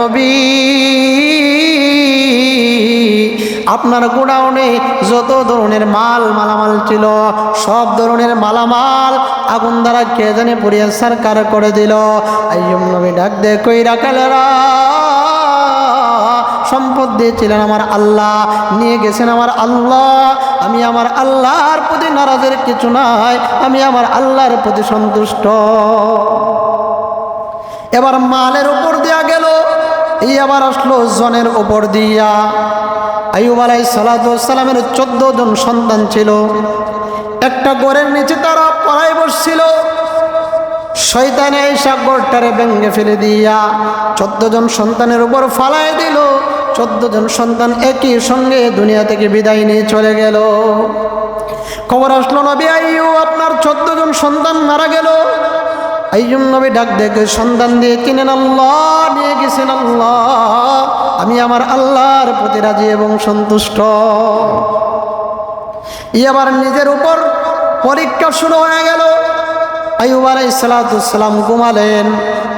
নবী, আপনার গোডাউনে যত ধরনের মাল, মালামাল ছিল, সব ধরনের মালামাল আগুন দ্বারা কে জানে পুড়িয়ে সরকার করে দিল। আইয়ুম নবী ডাক দে কই, রাকালেরা, সম্পদ দিয়েছিলেন আমার আল্লাহ, নিয়ে গেছেন আমার আল্লাহ, আমি আমার আল্লাহর প্রতি নারাজের কিছু নাই, আমি আমার আল্লাহর প্রতি সন্তুষ্ট। এবার মালের উপর দেয়া গেল। এই আবার আসলো জনের উপর দিয়া। আইব আলাই সালামের চোদ্দ জন সন্তান ছিল। একটা গোরের নিচে তারা পড়ায় বসছিল। শয়তানে এই সাগরটারে ব্যঙ্গে ফেলে দিয়া চোদ্দ জন সন্তানের উপর ফালায় দিল। চোদ্দ জন সন্তান একই সঙ্গে দুনিয়া থেকে বিদায় নিয়ে চলে গেল। খবর আসলো, নবী আইয়ু আপনার চোদ্দ জন সন্তান মারা গেল। আইয়ুম নবী ডাক দেখে সন্তান দিয়ে কিনেন, আল্লাহ, নিয়ে গেছেন, আল্লাহ। আমি আমার আল্লাহর প্রতি রাজি এবং সন্তুষ্ট। ই আবার নিজের উপর পরীক্ষা শুরু হয়ে গেল। আইব আলাইসালাম ঘুমালেন।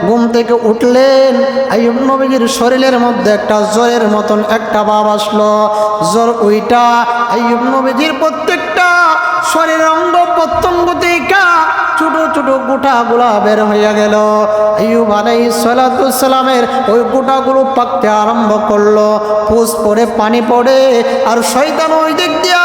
ঘুম থেকে উঠলেন আইব নবীজির শরীরের মধ্যে একটা জ্বরের মতন একটা ভাব আসলো। জ্বর ওইটা আইব নবীজির প্রত্যেকটা শরীরের অঙ্গ প্রত্যঙ্গ থেকে ছোট ছোট গোটাগুলা বের হইয়া গেল। আইব আলাই সালামের ওই গোটাগুলো পাকতে আরম্ভ করল। পুষ পড়ে, পানি পড়ে, আর শয়তান ওই দিক দিয়া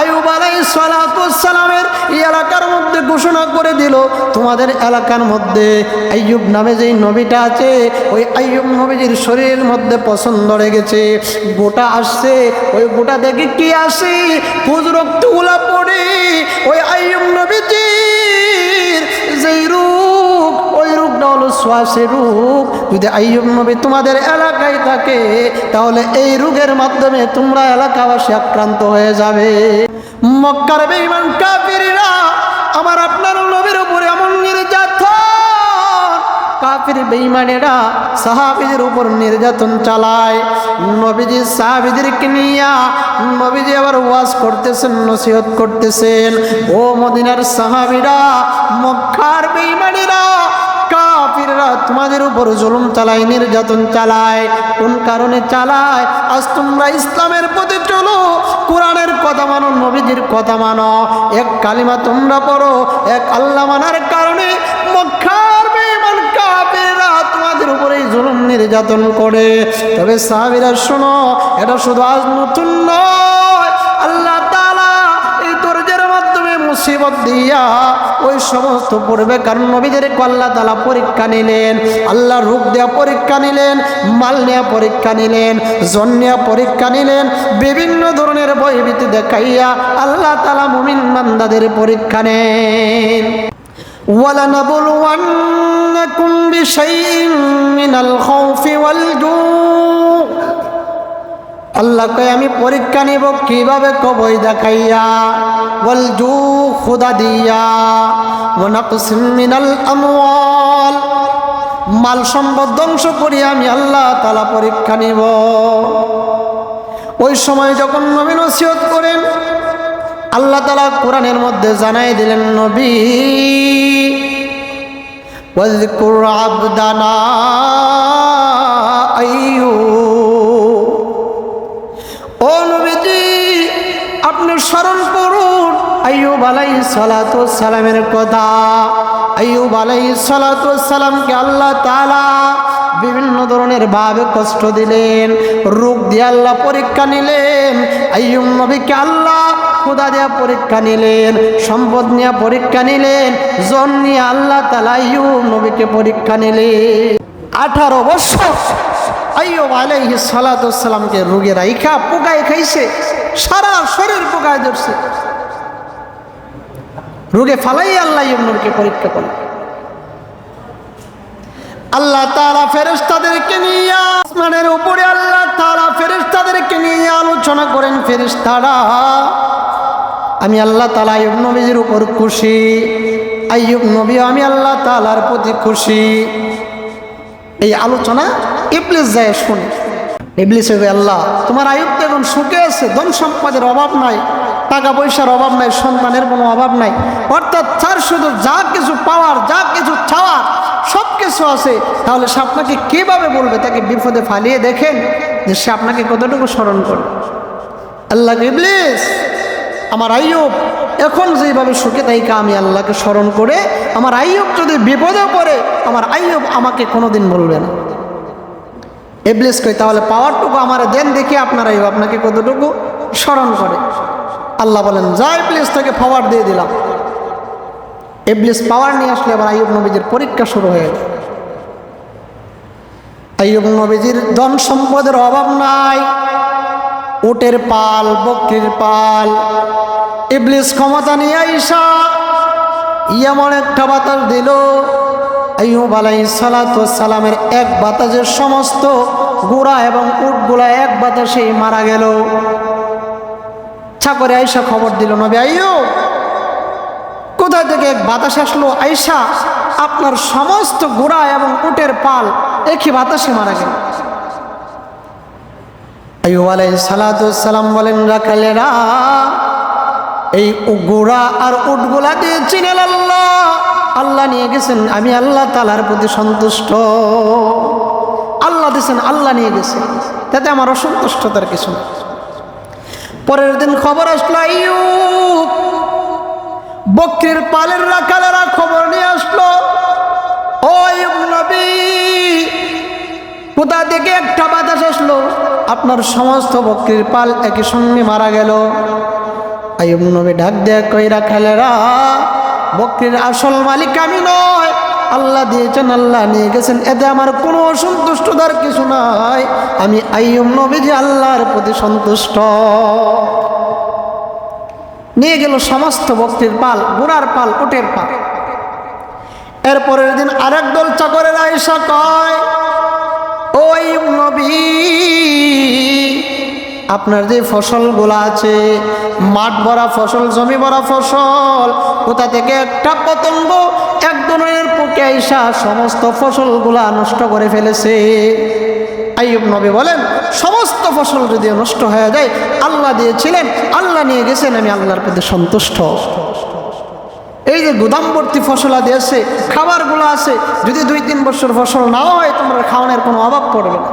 আইব আলাই সালামের এই এলাকার মধ্যে ঘোষণা করে দিল তোমাদের এলাকার মধ্যে আইয়ুব নামে যেই নবীটা আছে, ওই আইয়ুব নবীজির শরীরের মধ্যে পছন্দ লেগেছে। গোটা আসছে, ওই গোটা দেখে কি আসে? পুজ রক্তগুলা পড়ে, ওই আইয়ুব নবীজির যেই রূপ, ওই রূপটা হলো শ্বাসের রূপ। যদি আইয়ুব নবী তোমাদের এলাকায় থাকে, তাহলে এই রোগের মাধ্যমে তোমরা এলাকাবাসী আক্রান্ত হয়ে যাবে। মক্কার বেঈমান কাফিররা, আমার আপনার নবীর উপরে কাফির বেঈমানেরা সাহাবিদের উপর নির্যাতন চালায়। নবীজি সাহাবিদেরকে নিয়া নবীজি আবার ওয়াজ করতেছেন, নসিহত করতেছেন। ও মদিনার সাহাবিরা, মক্কার বেঈমানেরা, কাফিররা তোমাদের উপর জুলুম চালায়, নির্যাতন চালায়। কোন কারণে চালায়? আজ তোমরা ইসলামের পথে চলো, কোরআনের কথা মানো, নবীজির কথা মানো। এক কালিমা তোমরা পড়ো, এক আল্লাহ মানার কারণে মক্কার জুলুম নির্যাতন করে। তবে সাহাবীরা শোনো, এটা শুধু আজ নতুন নয়। আল্লাহ ওই সমস্ত পড়বে কারণ আল্লাহ তালা পরীক্ষা নিলেন আল্লাহ রূপ দেওয়া পরীক্ষা নিলেন, মাল নেওয়া পরীক্ষা নিলেন জন নেওয়া পরীক্ষা নিলেন, বিভিন্ন ধরনের বইভীতি দেখাইয়া আল্লাহ তালা মুমিন বান্দাদের পরীক্ষা নেন। ولنبلونكم بشيء من الخوف والجوع আল্লাহ কয় আমি পরীক্ষা নিব কিভাবে কবই দেখাইয়া বল জু খুদা দিয়া ওনাকসিম মিনাল আমওয়াল মাল সম্পদ ধ্বংস করি আমি আল্লাহ তালা পরীক্ষা নিব ওই সময় যখন নবী নসিহত করেন আল্লাহ তালা কোরআনের মধ্যে জানাই দিলেন নবী واذكر عبدنا أيوب ও নবীজি আপনি স্মরণ করুন আইয়ুব আলাই সালাতু সালামের কথা আইয়ুব আলাই সালাতু সালামকে আল্লাহ তাআলা বিভিন্ন ধরনের ভাবে কষ্ট দিলেন রোগ দিয়ে আল্লাহ পরীক্ষা নিলেন আইয়ুব নবীকে আল্লাহ খুদা দেয়া পরীক্ষা নিলেন, সম্পদ নিয়ে পরীক্ষা নিলেন, জন নিয়ে আল্লাহ তালা আইয়ুব নবীকে পরীক্ষা নিলেন। আঠারো বছর আইয়ুব আলাইহি সালাতামকে রোগে রাইখা, পোকায় খাইছে, সারা শরীর পোকায় ধরছে। রোগে ফালাই আল্লাহ ইবনুরকে পরীক্ষা করল আল্লাহ তারা ফেরেস্তাদেরকে নিয়ে আসমানের উপরে আল্লাহ তারা ফেরেস্তাদেরকে নিয়ে আলোচনা করেন ফেরেস্তারা আমি আল্লাহ তালা আইব নবীজির উপর খুশি। আইয়ুব নবী আমি আল্লাহ তালার প্রতি খুশি। এই আলোচনা ইবলিস যায় শুনে। ইবলিস আল্লাহ, তোমার আয়ুব তো এখন সুখে আছে, ধন সম্পদের অভাব নাই, টাকা পয়সার অভাব নাই, সন্তানের কোনো অভাব নাই। অর্থাৎ তার শুধু যা কিছু পাওয়ার, যা কিছু চাওয়ার সব কিছু আছে। তাহলে সে আপনাকে কীভাবে বলবে? তাকে বিপদে ফালিয়ে দেখেন যে সে আপনাকে কতটুকু স্মরণ করে আল্লাহ ইবলিস আমার আইয়ুব এখন যেভাবে সুখে, তাইকে আমি আল্লাহকে স্মরণ করে আমার আইয়ুব যদি বিপদে পড়ে, আমার আইয়ুব আমাকে কোনোদিন বলবে না। এবলিস কই, তাহলে পাওয়ারটুকু আমার দেন দেখে আপনার আইয়ুব আপনাকে কতটুকু স্মরণ করে? আল্লাহ বলেন, যা এবলিস থেকে পাওয়ার দিয়ে দিলাম। এবলিস পাওয়ার নিয়ে আসলে আবার আইয়ুব নবীজির পরীক্ষা শুরু হয়ে গেল। আইয়ুব নবীজির ধন সম্পদের অভাব নাই। উটের পাল, বকরির পাল। ইবলিস ক্ষমতা নিয়ে আইসা এমন একটা বাতাস দিল। আইয়ুব আলাই সালামের এক বাতাসের সমস্ত গুড়া এবং উটগুলা এক বাতাসেই মারা গেল। করে আইসা খবর দিল, নবী আইয়ুব, কোথা থেকে এক বাতাস আসলো? আইসা, আপনার সমস্ত গোড়া এবং উটের পাল একই বাতাসে মারা গেল। সালাম বলেন রাখালেরা এই গোড়া আর উটগুলা দিয়ে চিনেল আল্লাহ। আল্লাহ নিয়ে গেছেন, আমি আল্লাহ তালার প্রতি সন্তুষ্ট। আল্লাহ দিয়েছেন, আল্লাহ নিয়ে গেছেন তাতে আমার অসন্তুষ্টতার কিছু পরের দিন খবর আসলো, আইয়ুব, বকরির পালের রাখালেরা খবর নিয়ে আসলো। ও নবী কোথা থেকে একটা বাতাস আসলো? আপনার সমস্ত বকরির পাল একই সঙ্গে মারা গেল। আইয়ুব নবী ডাক দেয়া কই রাখালেরা বকরির আসল মালিক আমি নয়। আল্লাহ দিয়েছেন, আল্লাহ নিয়ে গেছেন। এতে আমার কোনো অসন্তুষ্টতার কিছু নাই। আমি আইয়ুব নবী যে আল্লাহর প্রতি সন্তুষ্ট। নিয়ে গেল সমস্ত বক্তির পাল বুড়ার পাল উটের পাল। এরপরের দিন আরেক দল চাকরের আয়সা কয় ওই নবী, আপনার যে ফসলগুলো আছে, মাঠ ভরা ফসল, জমি ভরা ফসল, কোথা থেকে একটা পতঙ্গ এক ধরনের পোকে আইসা সমস্ত ফসলগুলা নষ্ট করে ফেলেছে। আইয়ুব নবী বলেন, সমস্ত ফসল যদি নষ্ট হয়ে যায়, আল্লাহ দিয়েছিলেন, আল্লাহ নিয়ে গেছেন, আমি আল্লাহর প্রতি সন্তুষ্ট। যে গুদামবর্তী ফসলা দিয়েছে খাবারগুলো আছে, যদি দুই তিন বছর ফসল নাও হয়, তোমরা খাওয়ানোর কোনো অভাব পড়বে না।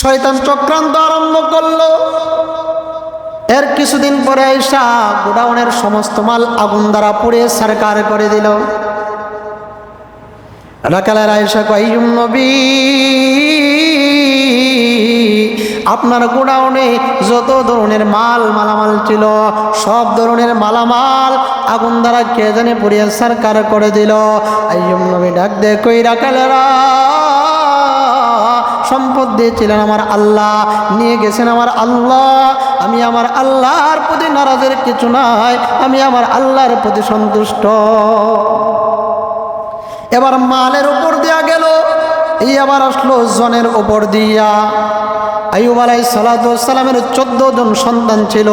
শয়তান চক্রান্ত আরম্ভ করল। এর কিছুদিন পরে আইসা গোডাউনের সমস্ত মাল আগুন দ্বারা পুড়ে সরকার করে দিল। রাকালের আয়সা কয়ুম নবী আপনার গোডাউনে যত ধরনের মাল, মালামাল ছিল, সব ধরনের মালামাল আগুন দ্বারা কে জানে পুড়িয়ে সরকার করে দিল। আইয়ুম নবী ডাক দে কই রাকালেরা সম্পদ দিয়েছিলেন আমার আল্লাহ, নিয়ে গেছেন আমার আল্লাহ। আমি আমার আল্লাহর প্রতি নারাজের কিছু নাই, আমি আমার আল্লাহর প্রতি সন্তুষ্ট। এবার মালের উপর দেয়া গেল, এই আবার আসলো জনের উপর দিয়া। আইব আলাই সালামের চোদ্দ জন সন্তান ছিল।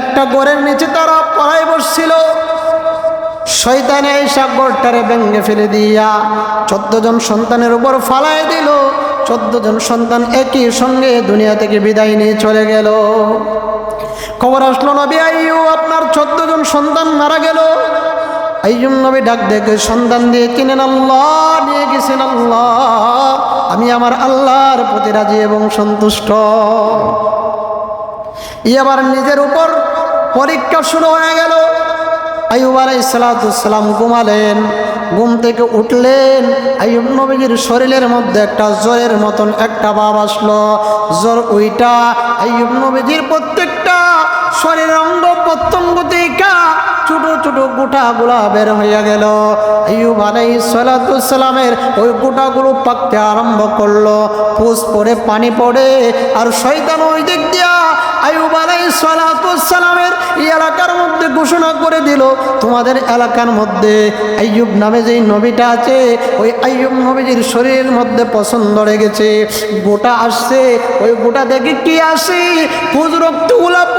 একটা গোরের নিচে তারা পড়াই বসছিল। শৈতানে এই সাগরটারে ভেঙে ফেলে দিয়া চোদ্দ জন সন্তানের উপর ফালাই দিল। চোদ্দ জন সন্তান একই সঙ্গে দুনিয়া থেকে বিদায় নিয়ে চলে গেল। খবর আসলো, নবী আইয়ু আপনার চোদ্দ জন সন্তান মারা গেল। আইয়ুম নবী ডাক দেখে সন্তান দিয়ে কিনেন আল্লাহ, নিয়ে গেছেন আল্লাহ। আমি আমার আল্লাহর প্রতি রাজি এবং সন্তুষ্ট। আবার নিজের উপর পরীক্ষা শুরু হয়ে গেল। আইব আলাইসালাম ঘুমালেন, ঘুম থেকে উঠলেন আইব নবীজির শরীরের মধ্যে একটা জ্বরের মতন একটা ভাব আসলো। জ্বর ওইটা আইব নবীজির প্রত্যেকটা শরীরের অঙ্গ প্রত্যঙ্গ থেকে ছোট ছোট গোটা গুলা বের হইয়া গেল। আইব আলাই সালাতামের ওই গুলো পাকতে আরম্ভ করল। পুষ পরে পানি পড়ে আর শয়তান ওই দিক দিয়া আইব আলাই সালাতামের এই এলাকার মধ্যে ঘোষণা করে দিল, তোমাদের এলাকার মধ্যে আইয়ুব নামে যেই নবীটা আছে, ওই আইয়ুব নবীজির শরীরের মধ্যে পছন্দ লেগেছে। গোটা আসছে, ওই গোটা দেখে কি আসে? পুজ রক্তগুলা পড়ে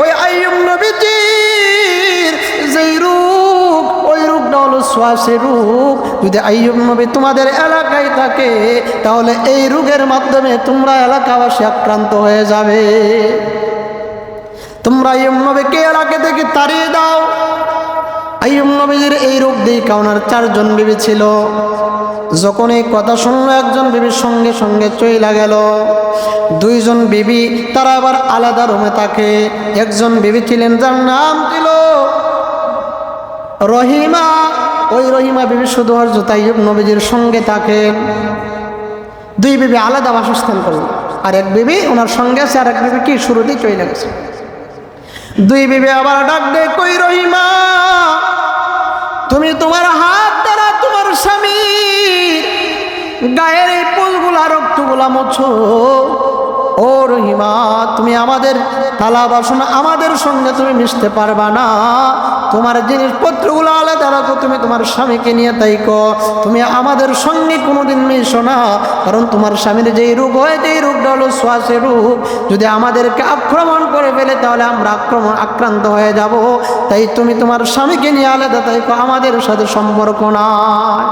ওই আইয়ুব নবীজির যেই রূপ, ওই রূপটা হলো শ্বাসের রূপ। যদি আইয়ুব নবী তোমাদের এলাকায় থাকে, তাহলে এই রোগের মাধ্যমে তোমরা এলাকাবাসী আক্রান্ত হয়ে যাবে। তোমরা আইয়ুব নবীকে এলাকা থেকে তাড়িয়ে দাও। আইয়ুব নবীর এই রোগ দিয়ে কাউনার চারজন বিবি ছিল। যখন এই কথা শুনলো, একজন বিবির সঙ্গে সঙ্গে চইলা গেল। দুইজন বিবি, তারা আবার আলাদা রুমে থাকে। একজন বিবি ছিলেন, যার নাম ছিল রহিমা। ওই রহিমা বিবি শুধু হজরত আইয়ুব নবীজির সঙ্গে থাকেন দুই বিবি আলাদা বাসস্থান করল। আর এক বিবি ওনার সঙ্গে আছে আর এক বিবি কি শুরুতেই চলে গেছে। দুই বিবি আবার ডাক দে কই রহিমা, তুমি তোমার গায়ের এই পুলগুলা রক্তগুলা মোছো। ও রহিমা, তুমি আমাদের থালা বাসন আমাদের সঙ্গে তুমি মিশতে পারবা না। তোমার জিনিসপত্রগুলো আলাদা রাখো, তুমি তোমার স্বামীকে নিয়ে তাইকো তুমি আমাদের সঙ্গে কোনোদিন মিশো না, কারণ তোমার স্বামীর যেই রোগ হয়, যেই রোগটা হলো শ্বাসের রোগ যদি আমাদেরকে আক্রমণ করে ফেলে, তাহলে আমরা আক্রমণ আক্রান্ত হয়ে যাব। তাই তুমি তোমার স্বামীকে নিয়ে আলাদা তাইকো আমাদের সাথে সম্পর্ক নাই।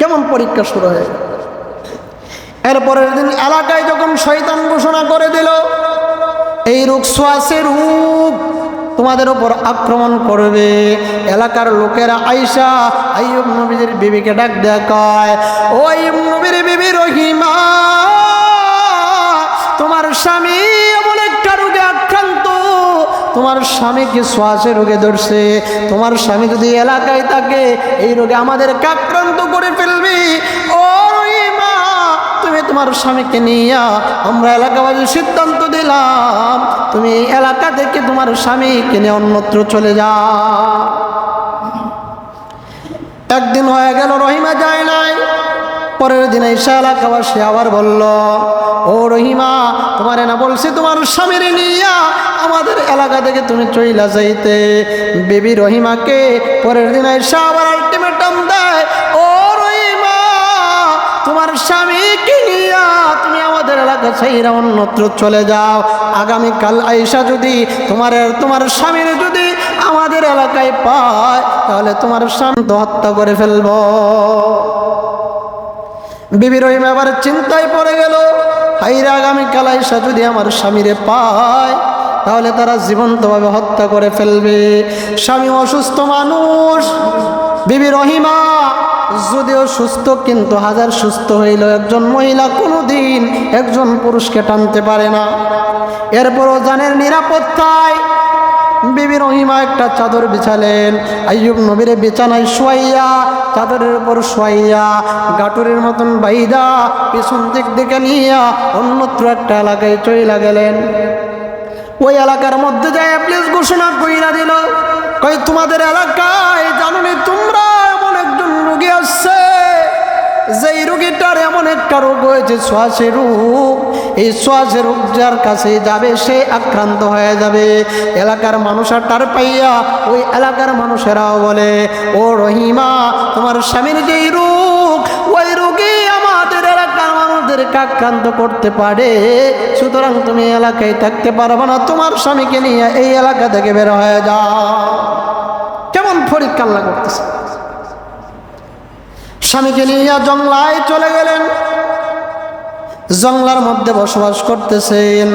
কেমন পরীক্ষা শুরু হয়ে? এরপরের দিন এলাকায় যখন শৈতান ঘোষণা করে দিল, এই রোগ শ্বাসের রূপ তোমাদের ওপর আক্রমণ করবে এলাকার লোকেরা আইসা আইব নবীর বিবিকে ডাক দেখায়, ও আইব নবীর বিবি রহিমা তোমার স্বামীকে শ্বাসের রোগে ধরছে? তোমার স্বামী যদি এলাকায় থাকে, এই রোগে আমাদেরকে আক্রান্ত করে ফেলবি। ও তুমি তোমার স্বামীকে নিয়ে আমরা এলাকাবাসী সিদ্ধান্ত দিলাম, তুমি এলাকা থেকে তোমার স্বামীকে নিয়ে অন্যত্র চলে যাও একদিন হয়ে গেল, রহিমা যায় নাই। পরের দিন ঈশা এলাকাবাসী আবার বলল, ও রহিমা, তোমারে না বলছি তোমার স্বামীর নিয়া আমাদের এলাকা থেকে তুমি চইলা যাইতে। বেবি রহিমাকে পরের দিন ঈশা আবার আলটিমেটাম দেয়, ও রহিমা, তোমার স্বামীকে নিয়া তুমি আমাদের এলাকা ছাইরা অন্যত্র চলে যাও? আগামীকাল আইসা যদি তোমার তোমার স্বামীর যদি আমাদের এলাকায় পায়, তাহলে তোমার স্বামী হত্যা করে ফেলব। বিবি রহিম আবার চিন্তায় পড়ে গেল। হাইরা আগামীকাল আইসা যদি আমার স্বামীরে পায়, তাহলে তারা জীবন্তভাবে হত্যা করে ফেলবে। স্বামী অসুস্থ মানুষ, বিবি রহিমা যদিও সুস্থ কিন্তু হাজার সুস্থ হইল একজন মহিলা কোনো দিন একজন পুরুষকে টানতে পারে না। এরপরও জানের নিরাপত্তায় বিবি রহিমা একটা চাদর বিছালেন। আইয়ুব নবীরে বিছানায় শোয়াইয়া চাদরের উপর শোয়াইয়া গাটুরের মতন বাইদা পিছন দিক দিকে নিয়া অন্যত্র একটা এলাকায় চইলা গেলেন। ওই এলাকার মধ্যে যায় প্লিজ ঘোষণা কইরা দিল, কই তোমাদের এলাকায় জানুনি তোমরা এমন একজন রোগী আসছে? যেই রোগীটার এমন একটা রোগ হয়েছে শ্বাসের রোগ। এই শ্বাসের রোগ যার কাছে যাবে, সে আক্রান্ত হয়ে যাবে। এলাকার মানুষ আর তার পাইয়া ওই এলাকার মানুষেরাও বলে, ও রহিমা, তোমার স্বামীর যেই রোগ, ওই রোগী আমাদের এলাকার মানুষদেরকে আক্রান্ত করতে পারে। সুতরাং তুমি এলাকায় থাকতে পারবে না, তোমার স্বামীকে নিয়ে এই এলাকা থেকে বের হয়ে যাও। কেমন পরীক্ষা আল্লাহ করতেছে। স্বামীকে নিয়ে জংলায় চলে গেলেন। জংলার মধ্যে বসবাস করতেছেন।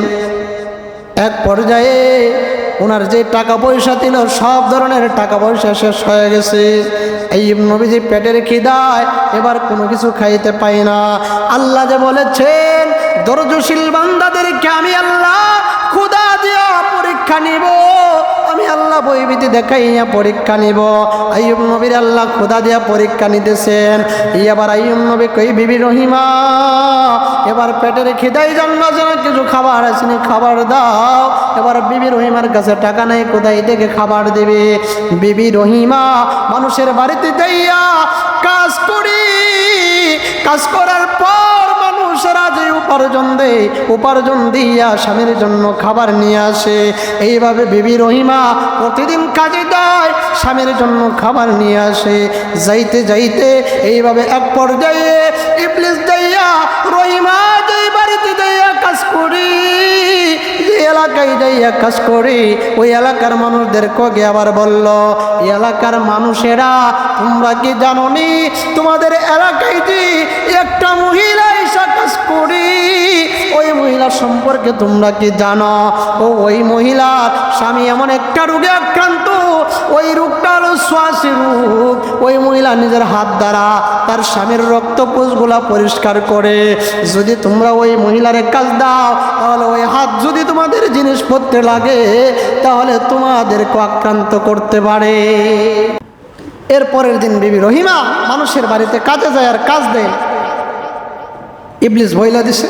এক পর্যায়ে ওনার যে টাকা পয়সা ছিল, সব ধরনের টাকা পয়সা শেষ হয়ে গেছে। এই নবীজি পেটের খিদায় এবার কোনো কিছু খাইতে পাই না। আল্লাহ যে বলেছেন দরজশীল বান্দাদেরকে আমি আল্লাহ ক্ষুদা দিয়া পরীক্ষা নিব। আল্লাহ বইবিতি দেখাইয়া পরীক্ষা নিব। আইয়ুব নবীর আল্লাহ খোদা দিয়া পরীক্ষা নিতেছেন। এই আবার আইয়ুব নবী কই, বিবি রহিমা, এবার পেটের খিদাই জন্য যেন কিছু খাবার আসেনি খাবার দাও। এবার বিবি রহিমার কাছে টাকা নেই, কোথায় থেকে খাবার দেবে? বিবি রহিমা, মানুষের বাড়িতে যাইয়া কাজ করি। কাজ করার পর মানুষেরা যে উপার্জন দেয়, উপার্জন দিয়া স্বামীর জন্য খাবার নিয়ে আসে। এইভাবে বিবি রহিমা প্রতিদিন কাজে দেয়, স্বামীর জন্য খাবার নিয়ে আসে। যাইতে যাইতে এইভাবে এক পর্যায়ে ইবলিস যাইয়া রহিমা যেই বাড়িতে যাইয়া কাজ করি এলাকায় যাইয়া কাজ করি, ওই এলাকার মানুষদের কগে আবার বলল এলাকার মানুষেরা তোমরা কি জানো তোমাদের এলাকায় যে একটা মহিলা করি ওই মহিলা সম্পর্কে তোমরা কি জানো? ও ওই মহিলার স্বামী এমন একটা রোগে আক্রান্ত, ওই রোগটা হলো শ্বাসী রোগ। ওই মহিলা নিজের হাত দ্বারা তার স্বামীর রক্তপোষগুলা পরিষ্কার করে। যদি তোমরা ওই মহিলার কাজ দাও, তাহলে ওই হাত যদি তোমাদের জিনিসপত্রে লাগে, তাহলে তোমাদেরকে আক্রান্ত করতে পারে। এর পরের দিন বিবি রহিমা মানুষের বাড়িতে কাজে যায় আর কাজ দেয়। ইবলিস বইলা দিছে।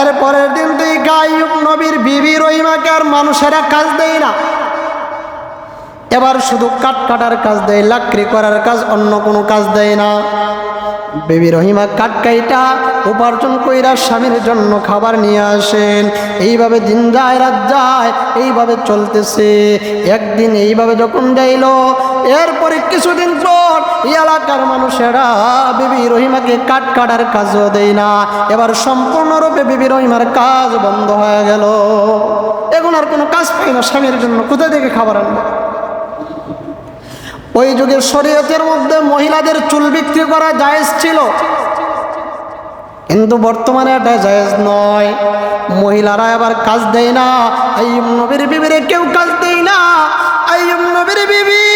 এর পরের দিন তুই গায়ুব নবীর বিবি রহিমাকে আর মানুষেরা কাজ দেয় না। এবার শুধু কাঠ কাটার কাজ দেয়, লাকড়ি করার কাজ, অন্য কোনো কাজ দেয় না। বেবি রহিমা কাঠ কাইটা উপার্জন কইরা স্বামীর জন্য খাবার নিয়ে আসেন। এইভাবে দিন যায়, রাত যায়, এইভাবে চলতেছে। একদিন এইভাবে যখন যাইল এরপরে কিছুদিন পর এই এলাকার মানুষেরা বেবি রহিমাকে কাঠ কাটার কাজও দেয় না। এবার সম্পূর্ণরূপে বেবি রহিমার কাজ বন্ধ হয়ে গেল। এখন আর কোনো কাজ পাই না স্বামীর জন্য। কোথা থেকে খাবার আনবে? ওই যুগের শরীয়তের মধ্যে মহিলাদের চুল বিক্রি করা জায়েজ ছিল। কিন্তু বর্তমানে এটা জায়েজ নয়। মহিলারা এবার কাজ দেয় না। আইয়ুব নবীর বিবিরে কেউ কাজ দেয় না। আইয়ুব নবীর বিবি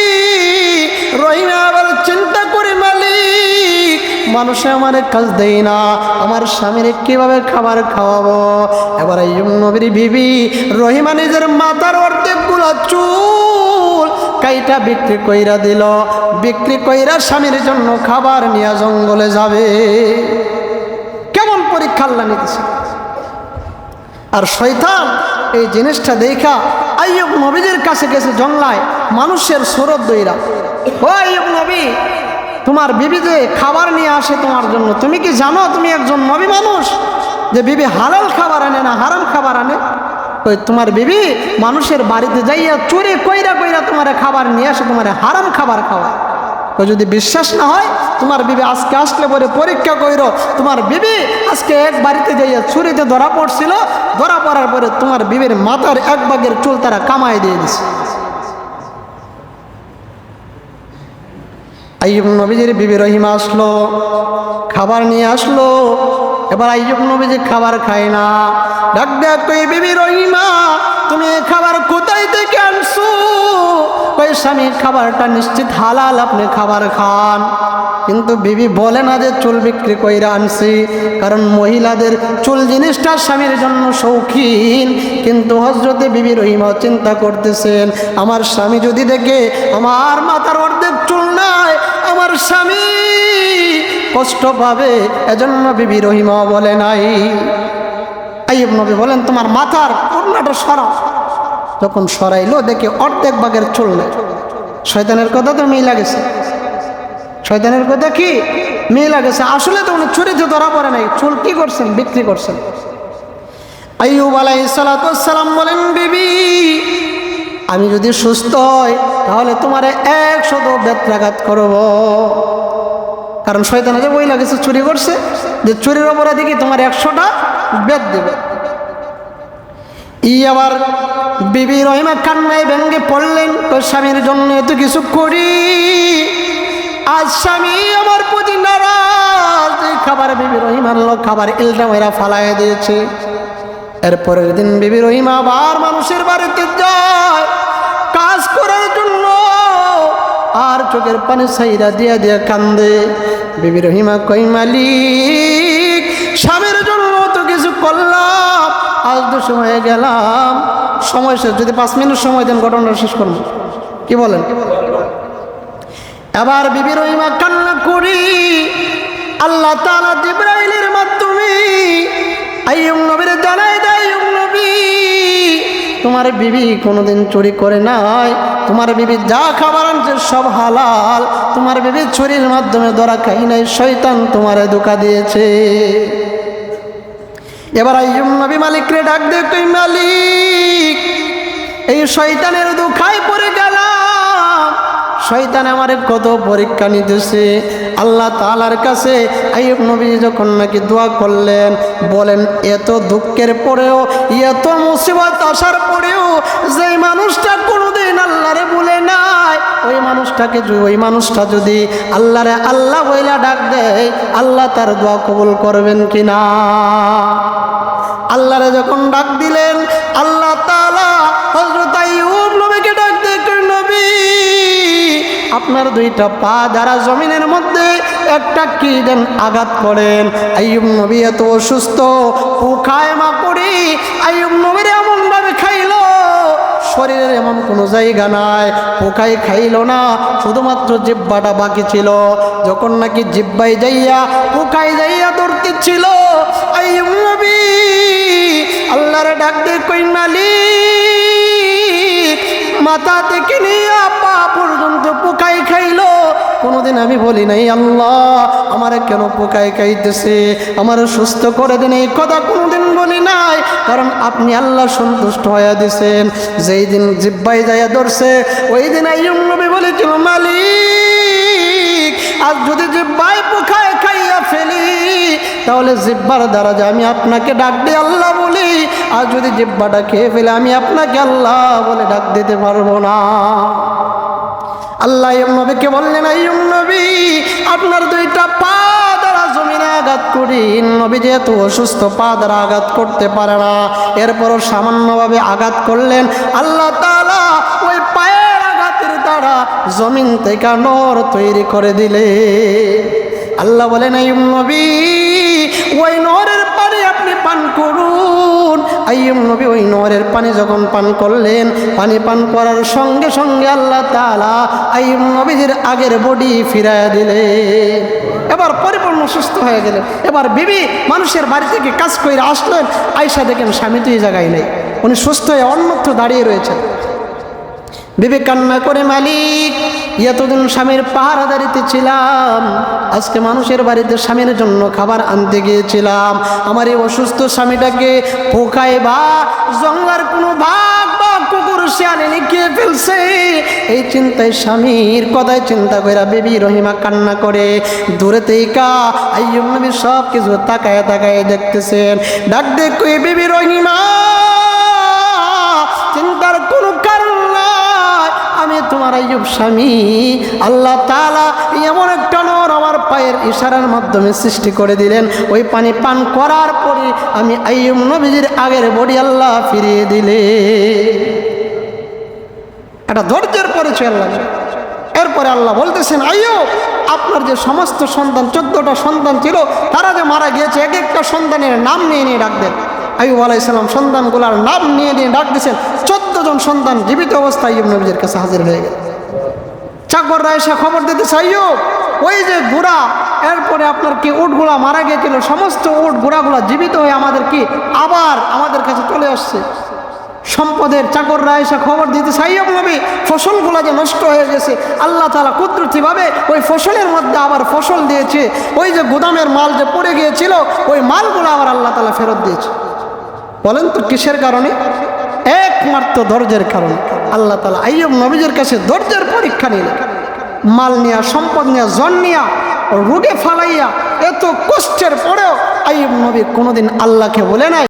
মানুষে আমার কাজ দেয় না, আমার স্বামীর কীভাবে খাবার খাওয়াবো? এবার আইয়ুব নবীর বিবি রহিমা নিজের মাথার অর্ধেকগুলো চুল কাইটা বিক্রি কইরা দিল। বিক্রি কইরা স্বামীর জন্য খাবার নিয়ে জঙ্গলে যাবে। কেমন পরীক্ষা আল্লাহ নিতেছে? আর শয়তান এই জিনিসটা দেখা আইয়ুব নবীদের কাছে গেছে জংলায় মানুষের সরদ দইরা। ও আইয়ুব নবী তোমার বিবি যে খাবার নিয়ে আসে তোমার জন্য, তুমি কি জানো তুমি একজন নবী মানুষ? যে বিবি হালাল খাবার আনে না হারাম খাবার আনে? ওই তোমার বিবি মানুষের বাড়িতে যাইয়া চুরি কইরা কইরা তোমার খাবার নিয়ে আসে, তোমার হারাম খাবার খাওয়া তো যদি বিশ্বাস না হয়, তোমার বিবি আজকে আসলে পরে পরীক্ষা কইরো, তোমার বিবি আজকে এক বাড়িতে যাইয়া ছুরিতে ধরা পড়ছিল, ধরা পড়ার পরে তোমার বিবির মাথার এক ভাগের চুল তারা কামাই দিয়ে দিছে। আইয়ুব নবীজির বিবি রহিমা আসলো, খাবার নিয়ে আসলো। এবার আইয়ুব নবীজি খাবার খায় না। ডাক ডাক কই বিবি রহিমা, তুমি খাবার কোথায় থেকে আনছো? কই স্বামী, খাবারটা নিশ্চিত হালাল, আপনি খাবার খান। কিন্তু বিবি বলে না যে চুল বিক্রি কইরা আনছি, কারণ মহিলাদের চুল জিনিসটা স্বামীর জন্য শৌখিন। কিন্তু হজরতে বিবি রহিমা চিন্তা করতেছেন, আমার স্বামী যদি দেখে আমার মাথার অর্ধেক চুল নাই আমার স্বামী কষ্ট পাবে, এজন্য বিবি রহিমা বলে নাই। আইব নবী বলেন, তোমার মাথার ওড়নাটা সরা যখন সরাইলো, দেখে অর্ধেক ভাগের চুল নেই। শয়তানের কথা তো মিলা গেছে শয়তানের কথা কি? মেয়ে গেছে আসলে তো উনি চুরিতে ধরা পড়ে নাই। চুল কি করছেন? বিক্রি করছেন। আইয়ুব আলাইসালাম বলেন, বিবি আমি যদি সুস্থ হই, তাহলে তোমার একশত বেত্রাঘাত করব। কারণ শয়তানে যে বই লাগেছে চুরি করছে, যে চুরির অপরাধী কি তোমার একশোটা বেদ দেবে? ই আবার বিবি রহিমা কান্নায় ভেঙ্গে পড়লেন তোর স্বামীর জন্য এত কিছু করি। আজ স্বামী আমার প্রতি নারাজ। খাবার বিবি রহিমার লোক খাবার ইলটা মেরা ফালাই দিয়েছে। এরপরের দিন বিবি রহিমা আবার মানুষের বাড়িতে যায়। কাজ করার জন্য। আর চোখের পানি সাইরা দিয়া দিয়া কান্দে। বিবি রহিমা কই মালিক, স্বামীর জন্য তো কিছু করলাম। আজ তো সময় গেলাম। সময় শেষ, যদি পাঁচ মিনিট সময় দেন, ঘটনাটা শেষ করব। কি বলেন? এবার বিবি রহিমা কান্না করি। আল্লাহ তালা জিব্রাইলের মাধ্যমে আইয়ুম নবীর জানাই তোমার বিবি কোনোদিন চুরি করে নাই। তোমার বিবি যা খাবার আনছে সব হালাল। তোমার বিবি চুরির মাধ্যমে ধরা খাই নাই, শয়তান তোমারে ধোকা দিয়েছে। এবার আইয়ুম নবী মালিকরে ডাক দে, তুই মালিক, এই শয়তানের দুঃখায় পড়ে গেলাম। শয়তান আমারে কত পরীক্ষা নিতেছে। আল্লাহ তালার কাছে আইব নবী যখন নাকি দোয়া করলেন, বলেন, এত দুঃখের পরেও, এত মুসিবত আসার পরেও যে মানুষটা কোনোদিন আল্লাহরে বলে নাই, ওই মানুষটাকে ওই মানুষটা যদি আল্লাহরে আল্লাহ বইলা ডাক দেয়, আল্লাহ তার দোয়া কবুল করবেন কিনা? আল্লাহরে যখন ডাক দিলেন, আল্লাহ হযরত আইয়ুব নবীকে ডাক দিয়ে নবী, আপনার দুইটা পা দ্বারা জমিনের মধ্যে একটা কি যেন আঘাত করেন। আইয়ুব নবী এত অসুস্থ পোখায় মা পড়ি, আইয়ুব নবীর এমন ভাবে খাইলো, শরীরের এমন কোনো জায়গা নাই পোকাই খাইল না, শুধুমাত্র জিব্বাটা বাকি ছিল। যখন নাকি জিব্বাই যাইয়া পোকাই যাইয়া ধরতে ছিল, আইয়ুব ডাক দিয়ে কই মালিক মাথা থেকে নিয়ে পা পর্যন্ত পোকাই খাইলো। কোনোদিন আমি বলি নাই, আল্লাহ, আমার কেন পোকাই খাইতেছে? আমার সুস্থ করে দিন। এই কথা কোনোদিন বলি নাই, কারণ আপনি আল্লাহ সন্তুষ্ট হয়ে দিছেন। যেই দিন জিব্বাই যাইয়া ধরছে, ওই দিন আইয়ুব নবী বলেছিল, মালিক আর যদি জিব্বাই পোকায় খাইয়া ফেলি তাহলে জিব্বার দ্বারা যে আমি আপনাকে ডাক দিয়ে আল্লাহ বলি। আর যদি জিব্বাটা খেয়ে ফেলে, আমি আপনাকে আল্লাহ বলে ডাক দিতে পারব না। আল্লাহ নবীকে বললেন আইয়ুম নবী, আপনার দুইটা পা দ্বারা জমিনে আঘাত করি। নবী যেহেতু অসুস্থ, পা আঘাত করতে পারে না। এরপরও সামান্যভাবে আঘাত করলেন। আল্লাহ ওই পায়ের আঘাতের দ্বারা জমিন থেকে নর তৈরি করে দিলে আল্লাহ বলেন আইয়ুম নবী ওই নরের পানি আপনি পান করুন। আইয়ুম নবী, ওই নরের পানি যখন পান করলেন, পানি পান করার সঙ্গে সঙ্গে আল্লাহ তালা আইয়ুম নবীদের আগের বডি ফিরাইয়া দিলে এবার পরিপূর্ণ সুস্থ হয়ে গেলেন। এবার বিবি মানুষের বাড়ি থেকে কাজ করে আসলেন। আয়সা দেখেন স্বামী তো এই জায়গায় নেই। উনি সুস্থ হয়ে অন্যত্র দাঁড়িয়ে রয়েছেন। বিবে কান্না করে, মালিক এতদিন স্বামীর পাহারাদারিতে ছিলাম। আজকে মানুষের বাড়িতে স্বামীর জন্য খাবার আনতে গিয়েছিলাম। আমার এই অসুস্থ স্বামীটাকে পোকায় বা জঙ্গলার কোনো ভাগ বা কুকুর শিয়ালে লিখিয়ে ফেলছে। এই চিন্তায় স্বামীর কথায় চিন্তা করে বেবি রহিমা কান্না করে। দূরে তেইকা আইয়ুব নবী সব কিছু তাকায় তাকায় দেখতেছেন। ডাক দেখ বেবি রহিমা! আইয়ুব স্বামী, আল্লাহ তাআলা এমন একটা নর আমার পায়ের ইশারার মাধ্যমে সৃষ্টি করে দিলেন। ওই পানি পান করার পরে আমি আইয়ুব নবীজির আগের বডি আল্লাহ ফিরিয়ে দিলে। এটা ধৈর্যের পরিচয় আল্লাহ। এরপরে আল্লাহ বলতেছেন আইয়ো আপনার যে সমস্ত সন্তান, চোদ্দটা সন্তান ছিল, তারা যে মারা গিয়েছে এক একটা সন্তানের নাম নিয়ে নিয়ে ডাকতেন আইব আলাইসাল্লাম সন্তানগুলার নাম নিয়ে নিয়ে ডাক দিয়েছেন। চোদ্দ জন সন্তান জীবিত অবস্থায় আইয়ুব নবীজের কাছে হাজির হয়ে গেল। চাকররা এসে খবর দিতে চাইও? ওই যে গুড়া এরপরে আপনার কি উটগুলা মারা গিয়েছিল? সমস্ত উট গুড়াগুলা জীবিত হয়ে আমাদের কি আবার আমাদের কাছে চলে আসছে? সম্পদের চাকররা এসে খবর দিতে সাইয়ব নবী ফসলগুলো যে নষ্ট হয়ে গেছে, আল্লাহ তালা কুদরতিভাবে ওই ফসলের মধ্যে আবার ফসল দিয়েছে। ওই যে গুদামের মাল যে পড়ে গিয়েছিল, ওই মালগুলো আবার আল্লাহ তালা ফেরত দিয়েছে। বলেন তো কিসের কারণে? একমাত্র ধৈর্যের কারণ। আল্লাহ তালা আইয়ব নবীজের কাছে ধৈর্যের পরীক্ষা নিলেন। মাল নিয়া, সম্পদ নিয়া জন নিয়া, রোগে ফালাইয়া এত কষ্টের পরেও আইয়ব নবী কোনোদিন আল্লাহকে বলে নাই।